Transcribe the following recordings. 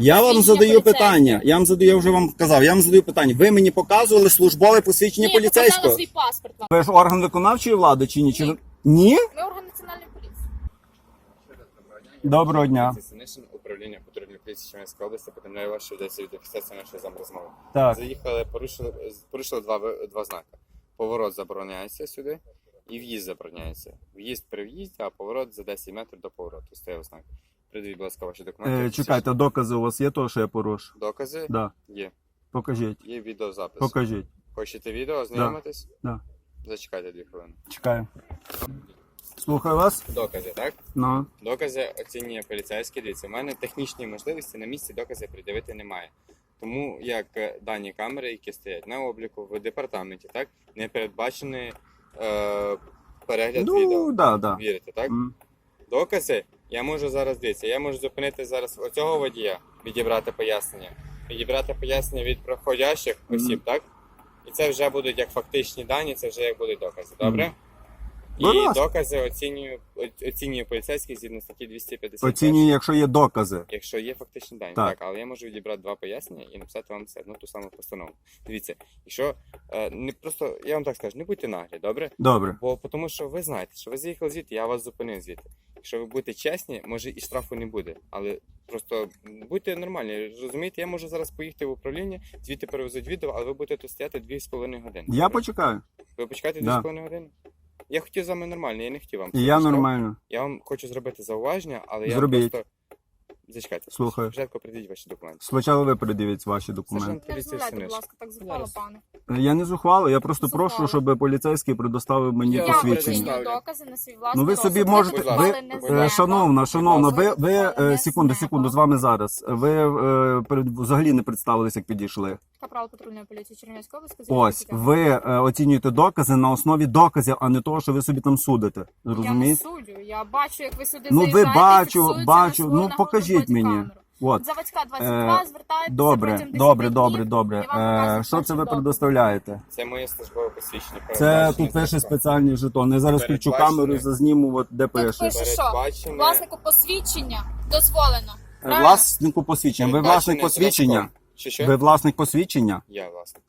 Я вам задаю питання. Я вам задаю, я вже вам казав, я вам задаю питання. Ви мені показували службове посвідчення Ні, поліцейського? свій паспорт вам. Ви ж орган виконавчої влади чи ні? Чи Ні. ви- Ні? Ми орган національної поліції. Доброго дня. Синишин, управління патрульної поліції Чернівської області, повідомляю вас, що йдеться від фіксації нашої замрозмови. Так. Заїхали, порушили, порушили два, ви- два знаки. Поворот забороняється сюди і в'їзд забороняється. В'їзд при в'їзді, а поворот за 10 метрів до повороту. Стояв знак. Придивіть, будь ласка, ваші документи. Е, чекайте, докази у вас є того, що я порушу? Докази Да. є. Покажіть. Є відеозапис. Покажіть. Хочете відео, ознайомитись? Да. Зачекайте дві хвилини. Чекаю. Слухаю вас. Докази, так? Ну. Докази оцінює поліцейський. Дивіться, у мене технічні можливості на місці докази придивити немає. Тому як е, дані камери, які стоять на обліку в департаменті, так не передбачений е, перегляд Ну, відео. да, да. Вірите, так? М. Докази я можу зараз дивитися, Я можу зупинити зараз оцього водія, відібрати пояснення, відібрати пояснення від проходящих осіб, так? І це вже будуть як фактичні дані, це вже як будуть докази. Добре? Будь І ласка. докази оцінює, оцінює поліцейський згідно статті 250. Оцінюю, якщо є докази. Якщо є фактичні дані, Так. так. але я можу відібрати два пояснення і написати вам все одну ту саму постанову. Дивіться, якщо е, не просто я вам так скажу, не будьте наглі, добре? Добре. Бо тому що ви знаєте, що ви заїхали звідти, я вас зупинив звідти. Якщо ви будете чесні, може і штрафу не буде. Але просто будьте нормальні. Розумієте, я можу зараз поїхати в управління, звідти перевезуть відео, але ви будете тут стояти 2,5 години. Я Добре? почекаю. Ви почекаєте Да. 2,5 години? Я хотів з вами нормально, я не хотів вам. І я нормально. Я вам хочу зробити зауваження, але я просто. Зачекайте. Слухаю. Спочатку придіть ваші документи. Спочатку ви передивіть ваші документи. Сержант Не поліції будь Синиш. ласка, так зухвало, Зараз. пане. Я не зухвало, я просто Зухвало. прошу, щоб поліцейський предоставив мені Я Я посвідчення. оцінюю докази на свій власний Ну ви собі розсуд. можете. Будь Ви, не е, шановна, шановна, ви, ви е, не секунду, з секунду, з вами зараз. Ви е, перед- взагалі не представилися, як підійшли. Капрал патрульної поліції Чернівської області. Ось ви е, оцінюєте докази на основі доказів, а не того, що ви собі там судите. Я не Розумієте? суддю, я бачу, як ви сюди Ну ви заїжджаєте, бачу, бачу. свою Ну нагоду покажіть мені. бодікамеру. От. Заводська 22, Е, звертайтеся Добре, протягом 10 добре, днів, добре, добре. я вам покажу Е, Що це ви предоставляєте? Це моє службове посвідчення. Це тут пише законом. спеціальний жетон. Я зараз включу Передбачене. камеру, зазніму, от де Тут пише. пише, що Передбачене- власнику посвідчення дозволено. Е, Правильно? Власнику посвідчення. Ви Передбачене власник посвідчення? зразком. Що що? Ви власник посвідчення? Я власник.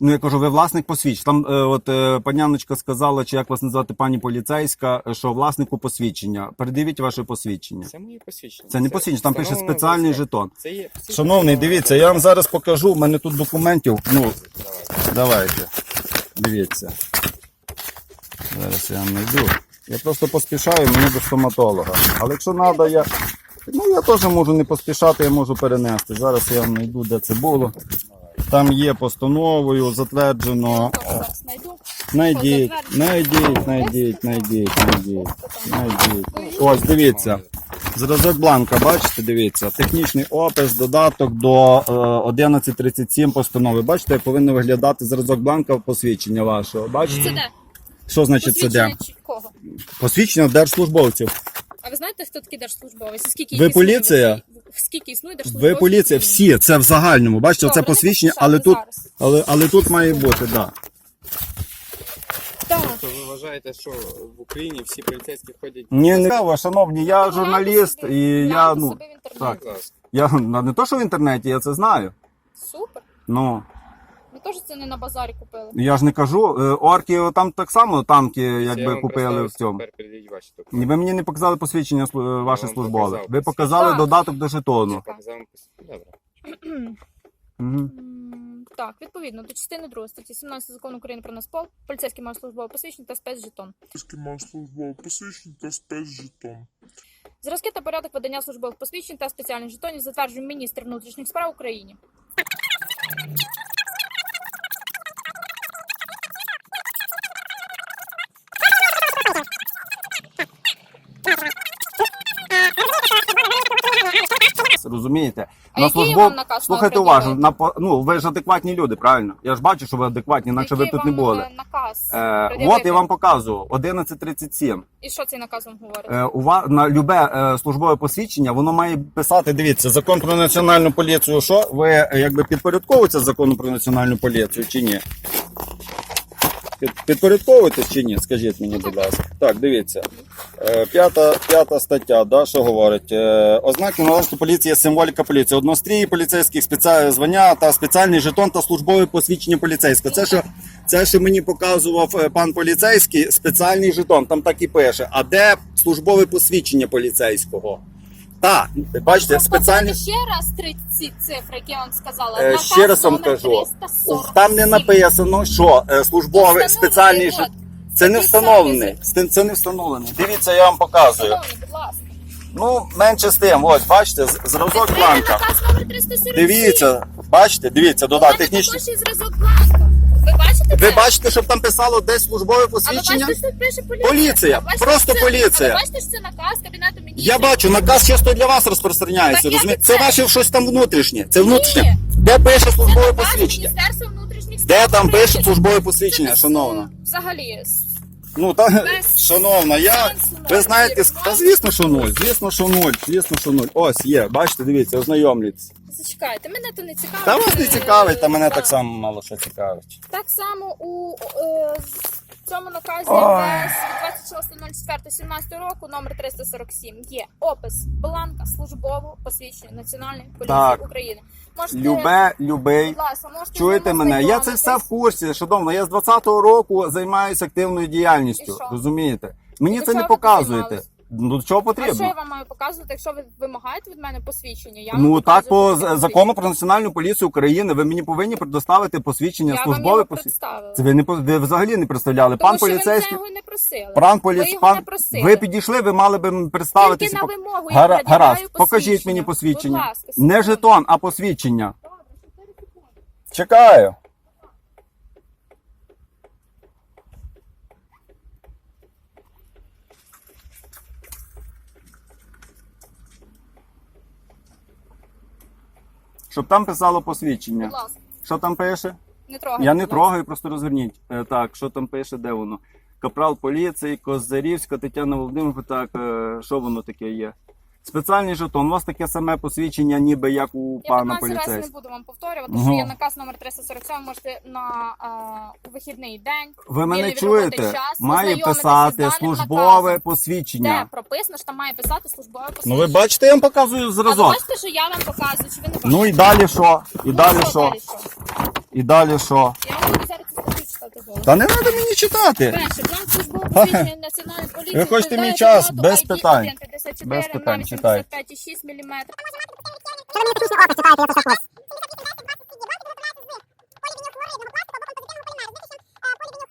Ну я кажу, ви власник посвідчення. Там е, от е, паняночка сказала, чи як вас назвати пані поліцейська, е, що власнику посвідчення. Передивіть ваше посвідчення. Це моє посвідчення. Це не посвідчення, там пише встановлено спеціальний зразком. жетон. Це є посвідчення Шановний, дивіться, я вам зараз покажу. У мене тут документів. Ну, Давайте. давайте. Дивіться. Зараз я вам знайду. Я просто поспішаю мені до стоматолога. Але якщо треба, я. Ну, я теж можу не поспішати, я можу перенести. Зараз я вам знайду, де це було. Там є постановою, затверджено. Найдіть, найдіть, найдіть, найдіть, найдіть, найдіть. Ось, дивіться. Зразок бланка, бачите, дивіться. Технічний опис, додаток до е, 1137 постанови. Бачите, як повинен виглядати зразок бланка посвідчення вашого. Бачите? Це де? Що значить це де? Посвідчення кого? Посвідчення держслужбовців. А ви знаєте, хто такий держслужбовець? І Скільки Ви їх існує в поліція? Україні? Скільки існує держслужбовців? Ви поліція, всі, це в загальному. Бачите, Добре, не посвідчення, але тут, зараз. але, але тут має бути, так. Да. Так. То ви вважаєте, що в Україні всі поліцейські ходять Ні, не цікаво, шановні, я журналіст і я, гляньте ну, собі в інтернеті. так. Я ну, не то, що в інтернеті, я це знаю. Супер. Ну, Ми теж це не на базарі купили. я ж не кажу, е, орки там так само танки якби купили в цьому. Ні. Ви мені не показали посвідчення е, ваше службове. показав Ви показали Так. додаток до жетону. Показав Добре. Угу. М, Так, відповідно до частини 2 статті 17 закону України про Нацпол, поліцейський має службове посвідчення та спецжетон. Поліцейський мав службове посвідчення та спецжетон. Зразки та порядок видання службових посвідчень та спеціальних жетонів затверджує міністр внутрішніх справ України. Розумієте? А який вам наказ Слухайте мав уважно, на ну ви ж адекватні люди, правильно? Я ж бачу, що ви адекватні, інакше ви тут не були. е, наказ Е, от я вам показував, 11.37. І що цей наказ вам говорить? Е, ува- на любе е, службове посвідчення воно має писати. Дивіться, закон про національну поліцію. Що ви е, якби підпорядковуєтеся закону про національну поліцію чи ні? Під- Підпорядковуєтесь чи ні? Скажіть мені, будь ласка. Так, дивіться. Е, П'ята, п'ята стаття, да, що говорить? Е, Ознаки належності поліції, символіка поліції. Однострій поліцейських спеціальне звання та спеціальний жетон та службове посвідчення поліцейського. Це що, це що мені показував е, пан поліцейський, спеціальний жетон, там так і пише. А де службове посвідчення поліцейського? Так, бачите, Можна спеціальний. ще раз три ці цифри, які я вам сказала. Е, Наказ ще раз вам номер кажу. 347. Там не написано, що е, службовий Встановлений спеціальний код. Це не Такий встановлений. Це не встановлений. Дивіться, я вам показую. Шановні, будь ласка. Ну, менше з тим, ось, бачите, з- зразок Відкрийте бланка. наказ номер 347. Дивіться, бачите, дивіться, У додати також є зразок бланка. Ви бачите Ви це? бачите, щоб там писало десь службове А ви посвідчення? бачите, що тут пише поліція? Поліція, А бачите, просто що це- поліція. А ви бачите, що це наказ Кабінету міністрів? Я бачу, наказ чисто для вас розпространяється. Так як розумієте? і Це це? ваше щось там внутрішнє. Це внутрішнє. Де пише Це службове наказ посвідчення? Міністерства внутрішніх Де там пише службове посвідчення, шановна? Взагалі, с- Ну та Без шановна, я сенсу ви знаєте, та звісно, що нуль, звісно, що нуль, звісно, що нуль. Ось є, бачите, дивіться, ознайомлюйтесь. зачекайте, мене то не цікавить. Та вас не цікавить, та мене так само мало що цікавить. Так само у е, з- цьому наказі. МВС від 26.04.17 року номер 347 є опис бланка службового посвідчення Національної поліції Так. України. Можете, Любе, любий. будь ласка, можете Чуєте з ним мене? Я це все в ознайомитись. курсі. Шановно, я з 20-го року займаюся активною І діяльністю. що? Розумієте? Мені До це не чого ви показуєте. займались? Ну, до чого А що потрібно? я вам маю показувати, якщо ви вимагаєте від мене посвідчення? Я вам Ну так показую по закону про національну поліцію України ви мені повинні предоставити посвідчення Я вам службове його посвідчення. представила. Це ви не по- ви взагалі не представляли. Тому Пан що ви поліцейський, його не просили. пан ви його пан не просили. ви підійшли, ви мали би м представитися. Тільки на вимогу я Гара... пред'являю Гаразд, покажіть мені Будь посвідчення. ласка, Не секунду. жетон, а посвідчення. Чекаю. Щоб там писало посвідчення. Будь ласка, Що там пише? не трогайте. Я не будь ласка. трогаю, просто розверніть. Е, Так, що там пише, де воно? Капрал поліції, Козарівська, Тетяна Володимирівна, так, е, що воно таке є? Спеціальний жетон. У вас таке саме посвідчення, ніби як у Я пана 15 разів не поліцейського. буду вам повторювати, Ага. що є наказ номер 347, можете на е, у вихідний день. Ви мене вільний від роботи чуєте? час, Має ознайомитися з писати даним службове наказом. Де посвідчення. прописано, що там має писати службове посвідчення. Ну ви бачите, я вам показую А ви зразок. бачите, що я вам показую, чи ви не бачите? Ну і далі що? І далі що що? далі що? І далі що? Я вам буду зараз це статтю читати голос. Та не треба мені читати. Перше, план службового посвідчення національної поліції. Ви хочете мій час? роботу Без ID питань. 154, Без питань, на читайте.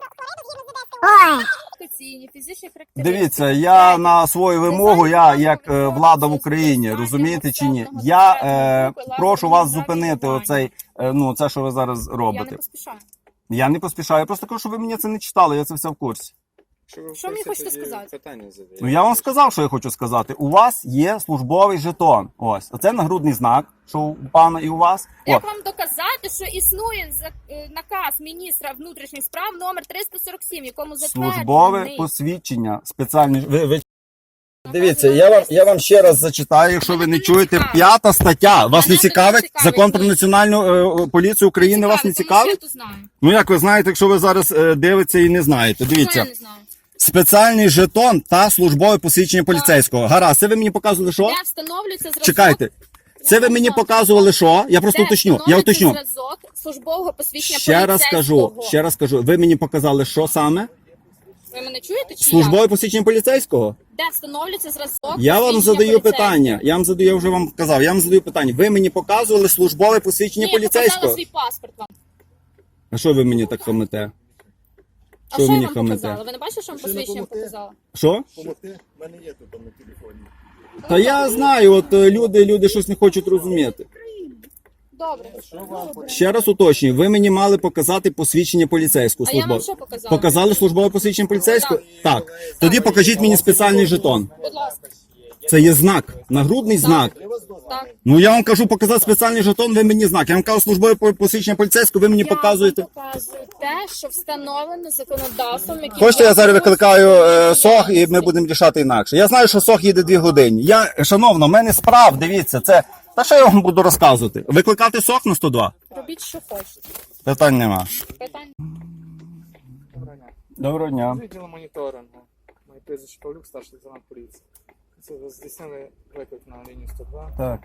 85,6 мм. Локаційні, фізичні характеристики. Дивіться, я на свою вимогу, я як е, влада в Україні, розумієте чи ні? Я е, прошу вас зупинити оцей, е, ну це, що ви зараз Я не робите. поспішаю. Я не поспішаю, я просто кажу, що ви мені це не читали, я це все в курсі. Що, ви Що мені хочете тоді сказати? Питання задаєте. Ну я вам сказав, що я хочу сказати. У вас є службовий жетон. Ось, оце нагрудний знак, що у пана і у вас. О, Як вам доказати, що існує за- е, наказ міністра внутрішніх справ номер 347, якому затверджений... службове посвідчення спеціальне. Ви, ви... Дивіться, я вам я вам ще раз зачитаю, якщо ви не чуєте. П'ята стаття. Вас не це не цікавить? цікавить, Закон про національну е, поліцію України вас не Цікавить, цікавить? тому що Я то знаю. Ну як ви знаєте, якщо ви зараз е, дивитеся і не знаєте, я дивіться. не знаю. Спеціальний жетон та службове посвідчення поліцейського. Гаразд, це ви мені показували що? Де встановлюється зразок... Чекайте. Це ви мені показували що? Я просто Де уточню. Я встановлюється уточню. зразок службового посвідчення Ще раз кажу, поліцейського. ще раз кажу. Ви мені показали, що саме? Ви мене чуєте чи Службове посвідчення поліцейського? Де встановлюється зразок Я вам посвідчення задаю поліцейського? питання. Я вам задаю, я вже вам казав. Я вам задаю питання. Ви мені показували службове посвідчення Ні, я показала поліцейського? свій паспорт вам. А що ви мені так хамите? А Що я мені вам хамите? показала? Ви не бачите, що вам посвідчення показала? Що? Помогти? У мене є тут на телефоні. Та я знаю, от е, люди, люди щось не хочуть розуміти. Добре. Ще раз уточнюю, ви мені мали показати посвідчення поліцейського А я вам що показала? Показали службове посвідчення поліцейського? Так. Тоді покажіть мені спеціальний жетон. Будь ласка. Це є знак, нагрудний знак. Так. Ну я вам кажу показати спеціальний жетон, ви мені знак. Я вам кажу службове по- посвідчення поліцейського, ви мені Я показуєте. вам показую те, що встановлено законодавством, яке Хочете, я зараз викликаю е, СОГ і ми будемо рішати інакше. Я знаю, що СОГ їде дві години. Я, шановно, в мене справ, дивіться, це. Та що я вам буду розказувати? Викликати СОГ на 102? Робіть, що хочете. Питань нема. Питань. Доброго дня. З відділу моніторингу. Моє прізвище Павлюк, старший лейтенант поліції. Здійснили виклик на лінію 102. Так.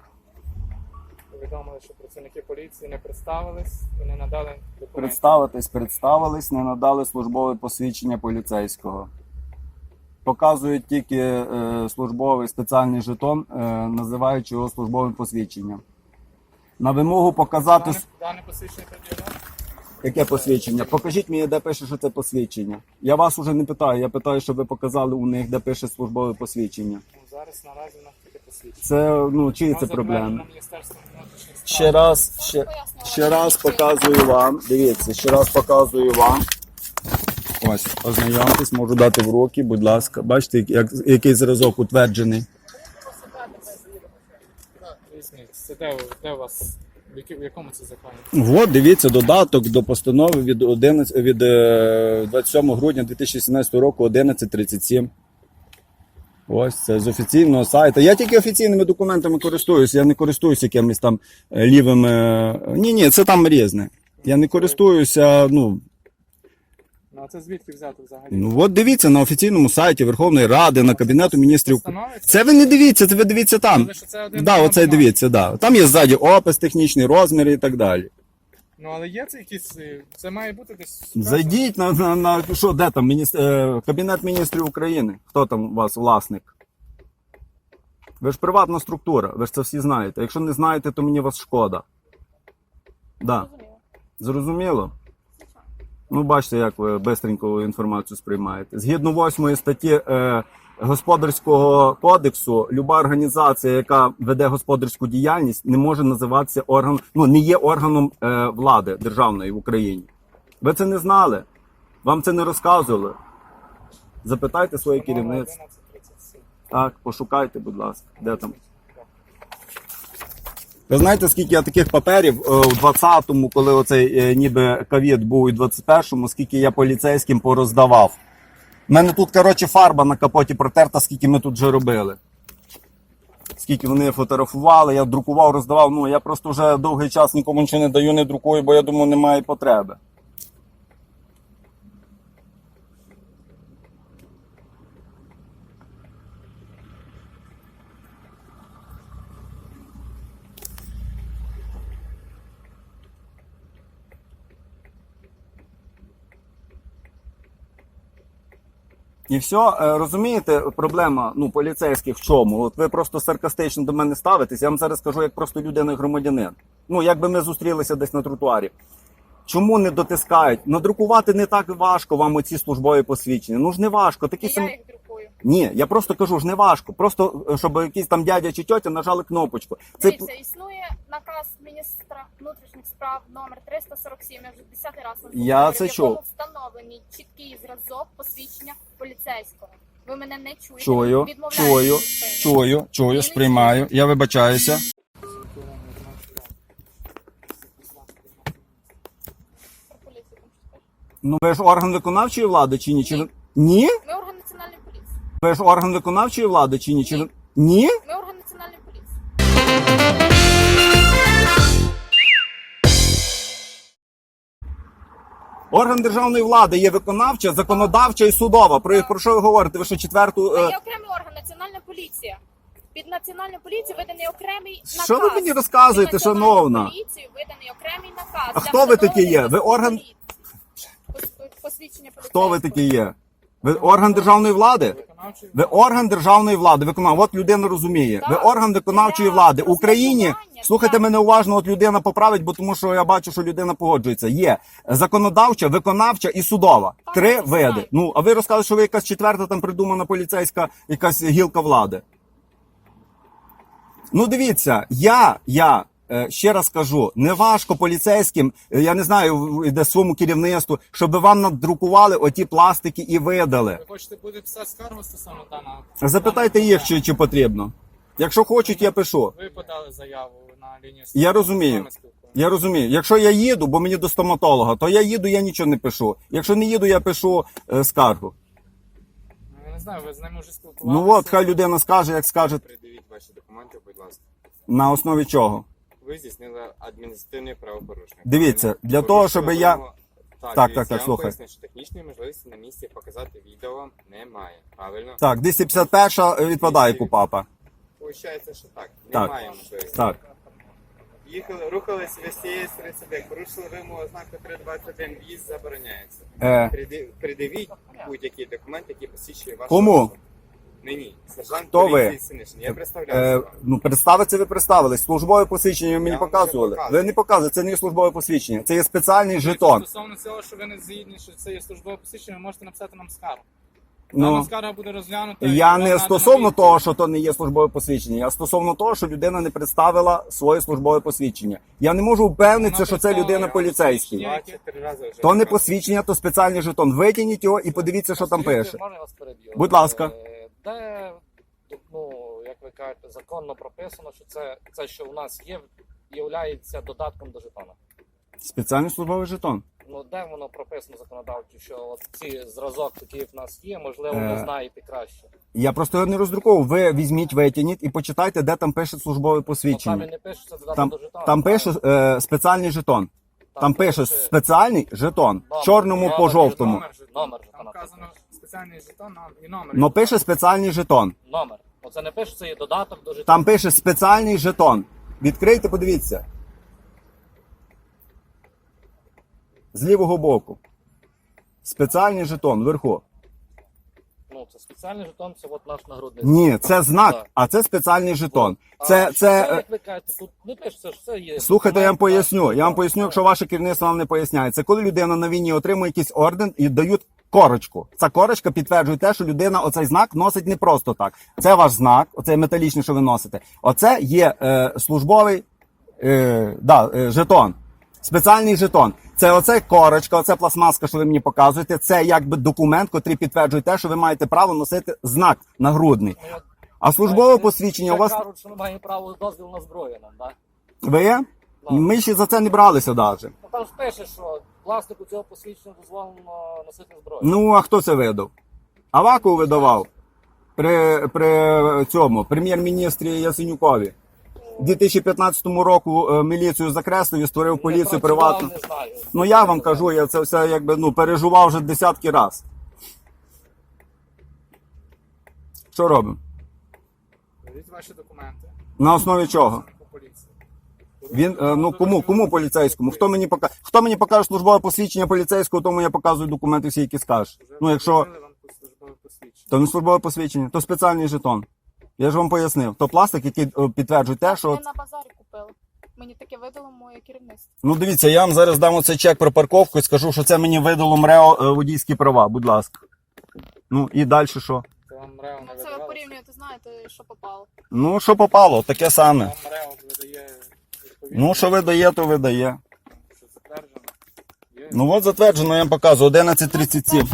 Повідомили, що працівники поліції не представились і не надали документи. Представитись, представились, не надали службове посвідчення поліцейського. Показують тільки е, службовий спеціальний жетон, е, називаючи його службовим посвідченням. На вимогу показати Дане, дане посвідчення пред'являє? яке посвідчення. Покажіть мені, де пише, що це посвідчення. Я вас уже не питаю, я питаю, щоб ви показали у них, де пише службове посвідчення. Зараз наразі в нас таке посвідчення. Це ну чиї це справ. Ще раз, ще, ще раз показую вам. Дивіться, ще раз показую вам. Ось, ознайомтесь, можу дати в руки, будь ласка. Бачите, як, який зразок утверджений. Це де, де у вас, в, які- в якому це законі? От, дивіться, додаток до постанови від, 11, від е, 27 грудня 2017 року 11.37. Ось це з офіційного сайту. Я тільки офіційними документами користуюсь, я не користуюся якимись там е, лівими. е, Ні, ні, це там різне. Я не користуюся, ну, Ну, а це звідки взяти взагалі? Ну от дивіться на офіційному сайті Верховної Ради, на Кабінету міністрів. Це ви не дивіться, це ви дивіться там. Але що це один Да, оце дивіться, да. Там є ззаді опис, технічні розміри і так далі. Ну, але є це якісь, е, це має бути десь... Зайдіть на, на, на що, де там міністр, е, Кабінет міністрів України. Хто там у вас власник? Ви ж приватна структура, ви ж це всі знаєте. Якщо не знаєте, то мені вас шкода. Да. Зрозуміло. Ну, бачите, як ви бистренько інформацію сприймаєте. Згідно восьмої статті е, Господарського кодексу, люба організація, яка веде господарську діяльність, не може називатися органом, ну не є органом е, влади державної в Україні. Ви це не знали? Вам це не розказували? Запитайте своє керівництво. Так, пошукайте, будь ласка, де там. Ви знаєте, скільки я таких паперів е, у 20-му, коли оцей е, ніби ковід був і 21-му, скільки я поліцейським пороздавав. У мене тут, коротше, фарба на капоті протерта, скільки ми тут вже робили. Скільки вони фотографували, я друкував, роздавав. Ну, я просто вже довгий час нікому нічого не даю, не друкую, бо я думаю, немає потреби. І все, розумієте, проблема ну, поліцейських в чому? От ви просто саркастично до мене ставитесь. Я вам зараз скажу як просто людина громадянин. Ну, якби ми зустрілися десь на тротуарі. Чому не дотискають? Надрукувати не так важко вам оці службові посвідчення. Ну ж не важко. Такі І Ні, я просто кажу, ж не важко. Просто е, щоб якийсь там дядя чи тьотя нажали кнопочку. Це Дивіться, існує наказ міністра внутрішніх справ номер 347, я вже 10 раз вам Я це в якому чув. встановлений чіткий зразок посвідчення поліцейського. Ви мене не чуєте. чую, відмовляєтесь чую, від чую, чую, сприймаю. Я вибачаюся. Про поліцію там щось? Ну ви ж орган виконавчої влади чи ні? Чи ви- Ні? Ми орган національної поліції. Ви ж орган виконавчої влади чи ні? Чи Ні? Ми орган національної поліції. Орган державної влади є виконавча, законодавча і судова. Про, про що ви говорите? Ви що четверту. Це е, є окремий орган національна поліція. Під національну поліцію виданий окремий наказ. Що ви мені розказуєте, Під національну шановна? поліцію виданий окремий наказ. А для хто ви такі є? Ви орган- Посвідчення Хто ви такі є? Ви орган державної влади? Ви орган державної влади, виконав. От людина розуміє. Ви орган виконавчої влади. Україні слухайте мене уважно, от людина поправить, бо тому що я бачу, що людина погоджується. Є законодавча, виконавча і судова. Три види. Ну а ви розказуєте, що ви якась четверта там придумана поліцейська, якась гілка влади. Ну, дивіться, я, я ще раз кажу, не важко поліцейським, е, я не знаю, де своєму керівництву, щоб вам надрукували оті пластики і видали. Ви хочете буде писати скаргу стосовно даного? Запитайте їх, чи, чи потрібно. Якщо хочуть, я пишу. Ви подали заяву на лінію Я розумію. Я розумію. Якщо я їду, бо мені до стоматолога, то я їду, я нічого не пишу. Якщо не їду, я пишу е, скаргу. Ну, Я не знаю, ви з ними вже спілкувалися. Ну от, хай людина скаже, як скаже, Придивіть ваші документи, будь ласка. на основі чого. Ви здійснили адміністративне правопорушення. Дивіться, для того, щоб я- Так, так, так, я слухай. поясню, що технічної можливості на місці показати відео немає. Правильно? Так, 251 відпадає КУПАПа. Получається, що так. Так. Немає можливості. Так. Їхали, рухались ви з цієї сторони порушили вимогу знаку 321, в'їзд забороняється. Е, Приди- Придивіть будь-який документ, який посвідчує вашу Кому? особу. Мені, сержант Хто ви? поліції Синишин. Я е, ну, представиться ви представились. Службове посвідчення ви мені Я вам показували. показую. Ви не показуєте, це не є службове посвідчення, це є спеціальний жетон. Стосовно цього, що ви не згідні, що це є службове посвідчення, ви можете написати нам скаргу. Ну, скарга буде розглянута. і Я не стосовно відповідь. того, що то не є службове посвідчення, я стосовно того, що людина не представила своє службове посвідчення. Я не можу впевнитися, Вона що це представила людина його поліцейський. посвідчення. 23 рази вже То не посвідчення, то спеціальний жетон. Витягніть його і подивіться, що там Скажіть, пише. Можна я вас переб'ю? Будь ласка. Е, Де, ну, як ви кажете, законно прописано, що це, це що у нас є, є додатком до жетона. Спеціальний службовий жетон. Ну, де воно прописано законодавчо, що от ці зразок, такий як в нас є, можливо, Е, ви знаєте краще. Я просто його не роздруковував. Ви візьміть, витягніть і почитайте, де там пише службове Ну, там і посвідчення. не пише, що це додаток Там, до жетона. там пише е, спеціальний жетон. Там пише спеціальний жетон. В чорному по жовтому. Номер. Номер Там жетона вказано спеціальний жетон нам- і номер. Ну пише спеціальний жетон. Номер. Оце не пише, це є додаток до жетону. Там пише спеціальний жетон. Відкрийте, подивіться. З лівого боку. Спеціальний жетон вверху. Ну, це спеціальний жетон, це от наш нагрудний. Ні, це знак, Так. а це спеціальний жетон. А Це, що це, е, як ви кажете, тут не пишеться, що це є. Слухайте, я вам поясню. Я вам поясню, якщо ваше керівництво вам не поясняє. Це коли людина на війні отримує якийсь орден і дають корочку. Ця корочка підтверджує те, що людина оцей знак носить не просто так. Це ваш знак, оцей металічний, що ви носите. Оце є е, службовий е, да, е, жетон. Спеціальний жетон. Це оце корочка, оце пластмаска, що ви мені показуєте. Це якби документ, який підтверджує те, що ви маєте право носити знак нагрудний. А службове посвідчення у вас кажуть, що ми маємо право дозвіл на зброю нам, так? ви? Ми ще за це не бралися навіть. Ну, там ж пише, що власнику цього посвідчення дозволено носити зброю. Ну, а хто це видав? Аваков видавав при, при цьому прем'єр-міністрі Ясенюкові. У 2015 року е, міліцію закреслив і створив Не поліцію приватну. Не знаю. Ну я вам кажу, я це все якби ну переживав вже десятки раз. Що робимо? Беріть ваші документи. На основі чого? Він е, ну кому кому поліцейському? Хто мені пока хто мені покаже службове посвідчення поліцейського, тому я показую документи всі, які скажеш. Ну якщо то не службове посвідчення, то спеціальний жетон. Я ж вам пояснив. То пластик, який е, підтверджує те, що Ми на базарі купили. Мені таке видало моє керівництво. ну дивіться, я вам зараз дам оцей чек про парковку і скажу, що це мені видало МРЕО е, водійські права. Будь ласка. Ну і далі що? Це вам МРЕО Ну це ви видавалося. порівнюєте, знаєте, що попало. Ну що попало, таке саме. Вам МРЕО видає відповідно, Ну що видає, то видає. що затверджено. Є. Ну от затверджено, я вам показую 11.37.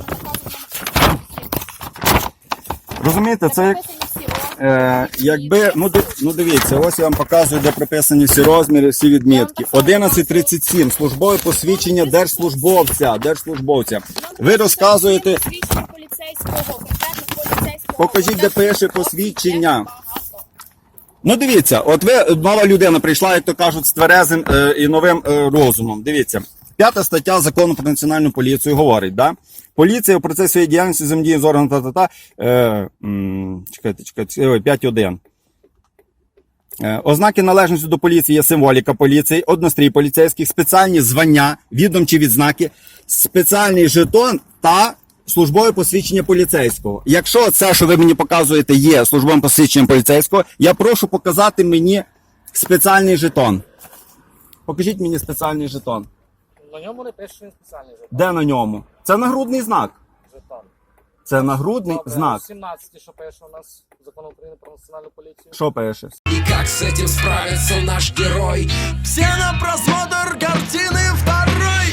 Розумієте, це як. Е, якби, ну, ну дивіться, ось я вам показую, де прописані всі розміри, всі відмітки. 11.37. Службове посвідчення держслужбовця. Держслужбовця. Ви розказуєте, Посвідчення поліцейського. Покажіть, де пише посвідчення. ну дивіться, от ви нова людина прийшла, як то кажуть, з тверезим е, і новим е, розумом. Дивіться, п'ята стаття закону про національну поліцію говорить, да? Поліція процесі своєї діяльності взаємодії з органом та-та-та. Е, м, чекайте, чекайте, ой, 5.1. Е, Ознаки належності до поліції є символіка поліції, однострій поліцейських, спеціальні звання, відомчі відзнаки, спеціальний жетон та службове посвідчення поліцейського. Якщо це, що ви мені показуєте, є службовим посвідченням поліцейського, я прошу показати мені спеціальний жетон. Покажіть мені спеціальний жетон. На ньому не пише що він спеціальний жетон. Де на ньому? Це нагрудний знак. жетон. Це нагрудний Добре, знак. 17, що пише у нас закон України про національну поліцію. Що пише? И как с этим справится наш герой? Все на просмотр картины второй